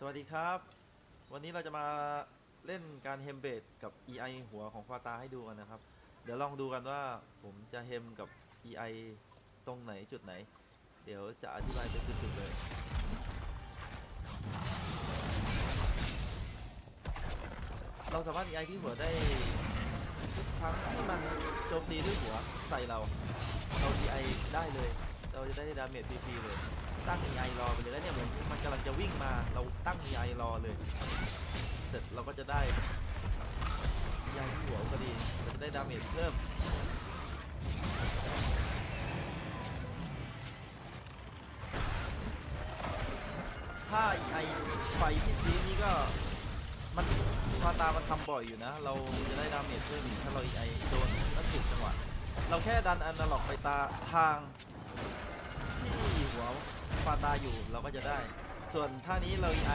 สวัสดีครับ วันนี้เราจะมาเล่นการเฮมเบดกับ EI หัวของฟาตาให้ดูกันนะครับ เดี๋ยวลองดูกันว่าผมจะเฮมกับ EI ตรงไหนจุดไหน เดี๋ยวจะอธิบายเป็นจุดๆเลย เราสามารถ EI ที่หัวได้ทุกครั้งที่มันโจมตีด้วยหัวใส่เรา เรา EI ได้เลย เราจะได้ดาเมจฟรีๆเลย ตั้ง EI รอไปเลยแล้วเนี่ยเหมือนมันกำลังจะวิ่งมาเราตั้ง EI รอเลย เสร็จเราก็จะได้ EI ที่หัวก็ดีจะได้ดาเมจเพิ่มถ้า EI ไฟที่ซีนี่ก็มันฟาตามันทำบ่อยอยู่นะ เราจะได้ดาเมจเพิ่มถ้าเรา EI โดนแล้วถูกจังหวะ เราแค่ดันอนาล็อกไปตาทางที่หัว ฟาตาอยู่เราก็จะได้ ส่วนท่านี้เราไอ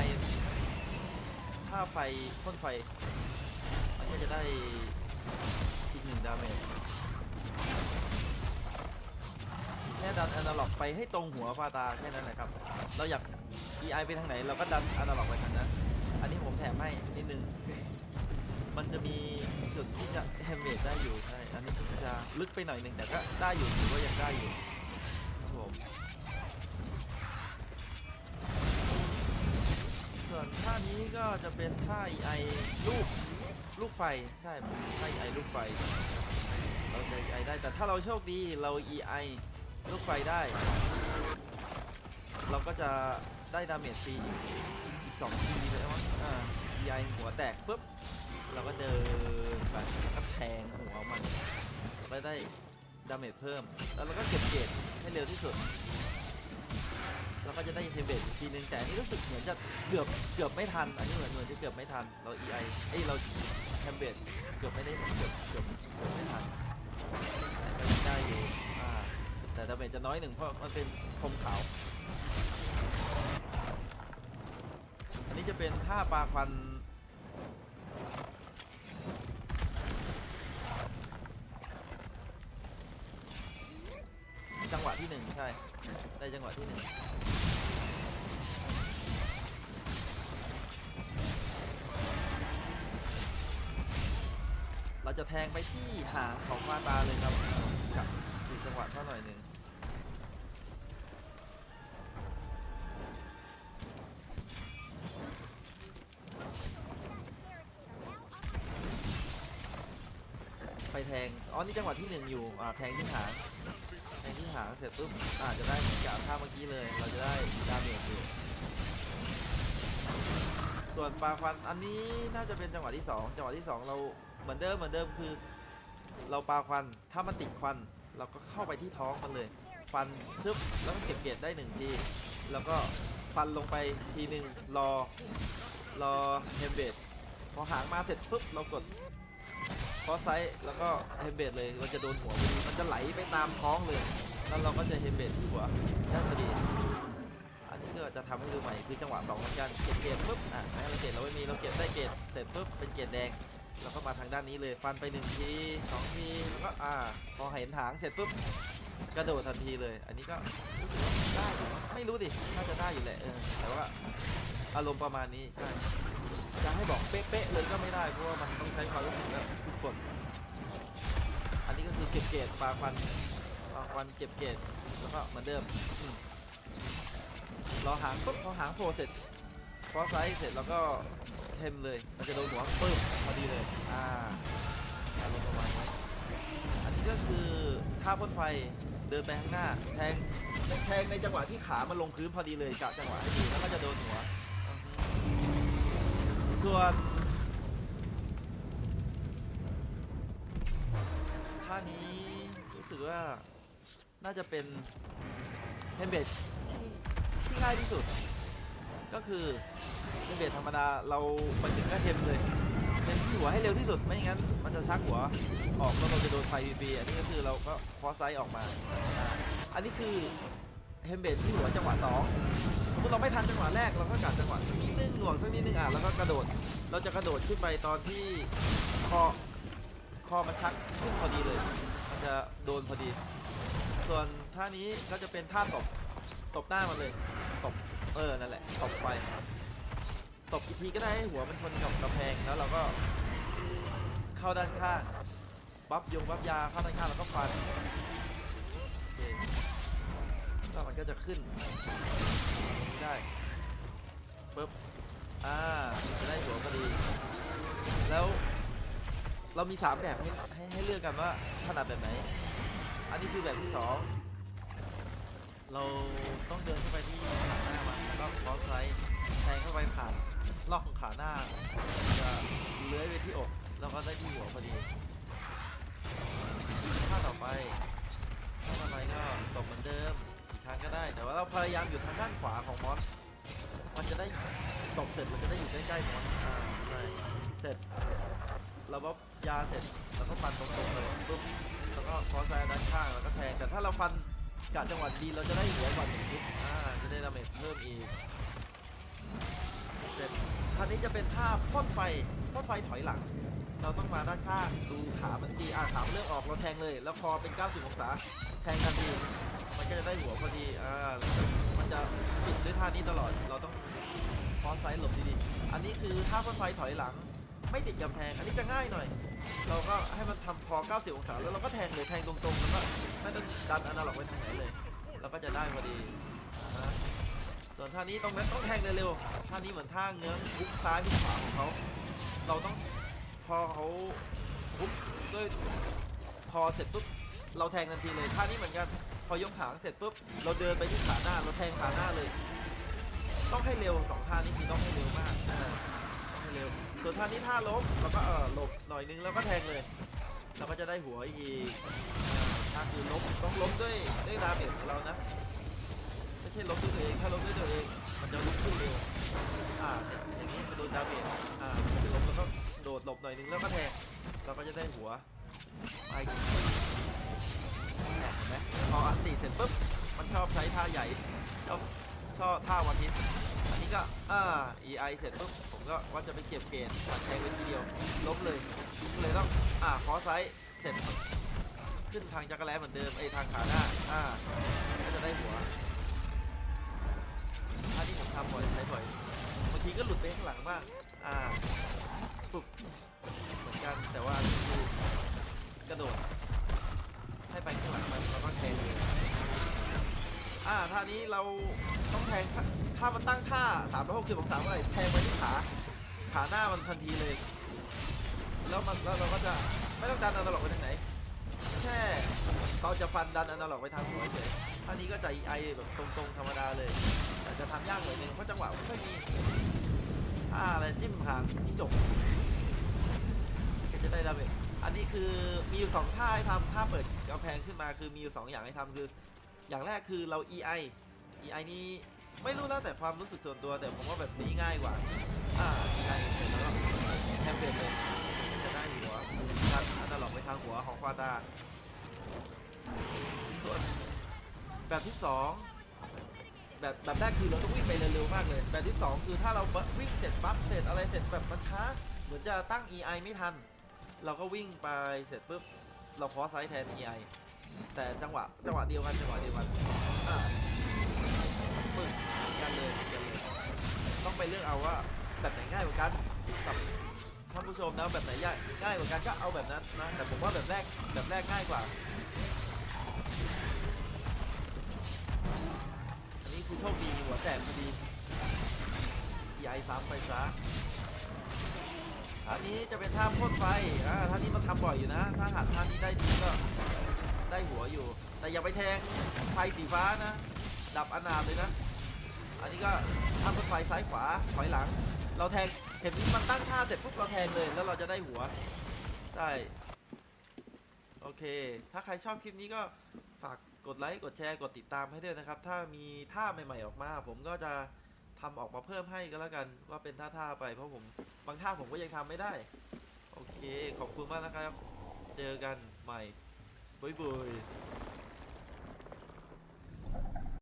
ท่าไฟพ่นไฟ มันก็จะได้อีกหนึ่งดาเมจแค่ดันอนาล็อกไปให้ตรงหัวฟาตาแค่นั้นแหละครับ เราอยาก EI ไปทางไหน เราก็ดันอนาล็อกไปทางนั้น อันนี้ผมแถมให้นิดนึง มันจะมีจุดที่จะแฮมเมดได้อยู่ใช่ อันนี้จะลึกไปหน่อยหนึ่งแต่ก็ได้อยู่ถือว่ายังได้อยู่ วนท่านี้ก็จะเป็นท่า EI ลูกลูกไฟใช่ผมท่า EI ลูกไฟ เราจะ EI ได้แต่ถ้าเราโชคดีเรา EI ลูกไฟได้ เราก็จะได้ดาเมจฟรีอีกอีกสองทีเลยว่าอ่า EI หัวแตกปุ๊บเราก็เดินไปแล้วก็แทงหัวมันแล้วได้ดาเมจเพิ่ม แล้วเราก็เก็บเกรดให้เร็วที่สุด แล้วก็จะได้เทมเบตอีกทีนึงแต่อันนี้รู้สึกเหมือนจะเกือบเกือบไม่ทัน อันนี้เหมือนเหมือนจะเกือบไม่ทัน เรา EI เอ้ยเราแคมเบตเกือบไม่ได้เกือบเกือบเกือบไม่ทันแต่ก็ได้อยู่อ่าแต่ดาเมจจะน้อยหนึ่งเพราะมันเป็นคมขาว อันนี้จะเป็นท่าปลาควัน ที่หนึ่งใช่ ได้จังหวะที่หนึ่งเราจะแทงไปที่หางของฟาตาเลยครับกับสี่จังหวะเท่าหน่อยหนึ่งไปแทง อ๋อ นี่จังหวะที่หนึ่งอยู่ อ่า แทงที่หาง หางเสร็จปุ๊บอาจจะได้จากท่าเมื่อกี้เลย เราจะได้ดาเมจอยู่ส่วนปลาควันอันนี้น่าจะเป็นจังหวะที่สองจังหวะที่สองเราเหมือนเดิมเหมือนเดิมคือ เราปลาควันถ้ามันติดควัน เราก็เข้าไปที่ท้องมันเลย ฟันชึบแล้วก็เก็บเกรดได้หนึ่งทีแล้วก็ฟันลงไปทีหนึ่งรอรอเฮมเบดพอหางมาเสร็จปุ๊บเรากดคอไซส์แล้วก็เฮมเบดเลยมันจะโดนหัวมันจะไหลไปตามท้องเลย แล้วเราก็จะเฮเบดที่หัวด้พอดีอันนี้ก็จะทำให้ดูใหม่คือจังหวะสองเหมือนกันเก็บเกรดปุ๊บอะแม้เราเกรดเราไม่มีเราเก็บได้เกรดเสร็จปุ๊บเป็นเกรดแดงเราก็มาทางด้านนี้เลยฟันไปหนึ่งทีสองทีแล้วก็อ่าพอเห็นหางเสร็จปุ๊บกระโดดทันทีเลย อันนี้ก็ได้อยู่ไม่รู้ดิน่าจะได้อยู่แหละเออแต่ว่าอารมณ์ประมาณนี้ใช่จะให้บอกเป๊ะๆเลยก็ไม่ได้เพราะว่ามันต้องใช้ความรู้สึกและทุกคนอันนี้ก็คือเก็บเกรดปลาควัน ปลาควันเก็บเกรดแล้วก็เหมือนเดิมรอหางปุ๊บพอหางโผล่เสร็จพอไซส์เสร็จแล้วก็เทมเลยมันจะโดนหัวปึ้มพอดีเลยอ่าอารมณ์ประมาณนี้อันนี้ก็คือท่าพ่นไฟเดินไปข้างหน้าแทงแทงในจังหวะที่ขามันลงพื้นพอดีเลยกะจังหวะให้ดีแล้วก็จะโดนหัวส่วนท่านี้รู้สึกว่า น่าจะเป็นเทมเบสที่ที่ง่ายที่สุด ก็คือเทมเบสธรรมดาเราไปถึงก็เทมเลยเทมที่หัวให้เร็วที่สุดไม่งั้น มันจะชักหัวออกแล้วเราจะโดนไฟฟรีอันนี้ก็คือเราก็พอไซส์ออกมาอ่าอันนี้คือเทมเบสที่หัวจังหวะสองสมมติเราไม่ทันจังหวะแรกเราก็กัดจังหวะสักนิดนึงหน่วงสักนิดนึงอะแล้วก็กระโดดเราจะกระโดดขึ้นไปตอนที่คอคอมันชักขึ้นพอดีเลย มันจะโดนพอดี ส่วนท่านี้ก็จะเป็นท่าตบ ตบหน้ามันเลย ตบ เออ นั่นแหละ ตบไป ตบอีกทีก็ได้ให้หัวมันชนกับกำแพง แล้วเราก็เข้าด้านข้าง บัฟยงบัฟยาเข้าด้านข้างแล้วก็ฟันโอเคแล้วมันก็จะขึ้นได้ปึ๊บ อ่าจะได้หัวพอดี แล้วเรามีสามแบบให้ให้ให้เลือกกันว่าถนัดแบบไหน อันนี้คือแบบที่สองเราต้องเดินเข้าไปที่ขาหน้ามันแล้วก็คอสไซด์แทงเข้าไปผ่านลอกของขาหน้าจะเลื้อยไปที่อกแล้วก็ได้ที่หัวพอดีท่าต่อไปท่าต่อไปก็ตบเหมือนเดิมอีกครั้งก็ได้ แต่ว่าเราพยายามอยู่ทางด้านขวาของมอสมันจะได้ตบเสร็จมันจะได้อยู่ใกล้ๆมอสอ่าใช่เสร็จ เราบัฟยาเสร็จเราก็ฟันตรงๆเลยปุ๊บแล้วก็คอสไซด์ด้านข้างแล้วก็แทงแต่ถ้าเราฟันกะจังหวะดีเราจะได้หัวก่อนหนึ่งนิดอ่าจะได้ดาเมจเพิ่มอีกเสร็จท่านี้จะเป็นท่าพ่นไฟพ่นไฟถอยหลัง เราต้องมาด้านข้างดูขามันดีอ่าขาเลือกออกเราแทงเลย แล้วคอเป็น 90 องศาแทงทันทีมันก็จะได้หัวพอดีอ่ามันจะปิดด้วยท่านี้ตลอดเราต้องคอสไซด์หลบดีๆอันนี้คือท่าพ่นไฟถอยหลัง ไม่ติดกำแพงอันนี้จะง่ายหน่อย เราก็ให้มันทำคอ 90 องศา แล้วเราก็แทงเลยแทงตรงๆ แล้วก็ไม่ต้องดันอนาล็อกไปทางไหนเลย เราก็จะได้พอดีนะส่วนท่านี้ตรงนั้นต้องแทงเร็วๆ ท่านี้เหมือนท่าเงื้อบุกซ้ายบุกขวาของเขา เราต้องพอเขาบุกด้วยพอเสร็จปุ๊บ เราแทงทันทีเลย ท่านี้เหมือนกัน พอยกหางเสร็จปุ๊บ เราเดินไปที่ขาหน้า เราแทงขาหน้าเลย ต้องให้เร็วสองท่านี้คือต้องให้เร็วมากอ่า เร็วส่วนท่านี้ท่าล้มเราก็เออหลบหน่อยนึงแล้วก็แทงเลยเราก็จะได้หัวอีกอ่าถ้าคือล้มต้องล้มด้วยด้วยดาเมจของเรานะไม่ใช่ล้มด้วยตัวเองถ้าล้มด้วยตัวเอง มันจะลุกขึ้นเร็วอ่าเนี่ยอย่างนี้มันโดนดาเมจอ่าล้มแล้วก็โดดหลบหน่อยนึงแล้วก็แทงเราก็จะได้หัวไปอีกเนี่ยเห็นไหมพออัดติเสร็จปุ๊บมันชอบใช้ท่าใหญ่ชอบชอบท่าวันทิสอันนี้ ก็อ่า EI เสร็จปุ๊บผมก็ว่าจะไปเก็บเกณฑ์แทงไปทีเดียวล้มเลยก็เลยต้องอ่าขอไซส์เสร็จ ขึ้นทางจักรแล้เหมือนเดิมไอทางขาหน้าอ่าก็จะได้หัวท่าที่ผมทำบ่อยใช้บ่อยบางทีก็หลุดไปข้างหลังบ้างอ่าปุ๊บเหมือนกันแต่ว่าคือกระโดดให้ไปข้างหลังมันแล้วก็แทงเลยอ่าท่านี้เราต้องแทง ถ้ามันตั้งท่า 360องศาเมื่อไหร่แทงไปที่ขา ขาหน้ามันทันทีเลย แล้วมันแล้วเราก็จะไม่ต้องดันอนาล็อกไปทางไหน แค่เราจะฟันดันอนาล็อกไปทางหัวเฉยท่านี้ก็จะไอแบบตรงๆธรรมดาเลยแต่จะทำยากหน่อยนึงเพราะจังหวะไม่ค่อยมีท่าอะไรจิ้มหางที่จบจะได้ดาเมจอันนี้คือมีอยู่สองท่าให้ทำท่าเปิดกำแพงขึ้นมาคือมีอยู่สองอย่างให้ทำคือ อย่างแรกคือเรา EI EI นี้ ไม่รู้แล้วแต่ความรู้สึกส่วนตัวแต่ผมว่าแบบนี้ง่ายกว่า อ่า EI เสร็จแล้วก็แทมเปญเลยจะได้หัวทัดอันดล็อกไปทางหัวของควาตาส่วนแบบที่สองแบบแบบแรกคือเราต้องวิ่งไปเร็วๆมากเลย แบบที่สองคือถ้าเราวิ่งเสร็จปั๊บเสร็จอะไรเสร็จแบบมันช้าเหมือนจะตั้ง EI ไม่ทัน เราก็วิ่งไปเสร็จปุ๊บเราพอไซส์แทน EI แต่จังหวะจังหวะเดียวกันจังหวะเดียวกันึงกันเลยกันเลย ต้องไปเลือกเอาว่าแบบไหนง่ายกว่ากันกับท่านผู้ชมนะแบบไหนยากง่ายกว่ากันก็เอาแบบนั้นนะแต่ผมว่าแบบแรกแบบแรกง่ายกว่าอันนี้คือโชคดีหัวแตกพอดียายซ้ำไปซะอันนี้จะเป็นท่าพ่นไฟอ่าท่านี้มันทำบ่อยอยู่นะ ถ้าหัดท่านี้ได้ดีก็ได้หัวอยู่ แต่อย่าไปแทงไฟสีฟ้านะ ดับอนาถเลยนะ อันนี้ก็ทำรถไฟซ้ายขวาถอยหลัง เราแทงเห็นมันตั้งท่าเสร็จปุ๊บเราแทงเลย แล้วเราจะได้หัวได้โอเค ถ้าใครชอบคลิปนี้ก็ฝากกดไลค์ กดแชร์ กดติดตามให้ด้วยนะครับ ถ้ามีท่าใหม่ ๆ ออกมา ผมก็จะทำออกมาเพิ่มให้ก็แล้วกัน ว่าเป็นท่าๆไป เพราะผมบางท่าผมก็ยังทำไม่ได้ โอเค ขอบคุณมากนะครับ เจอกันใหม่บ๊ายบาย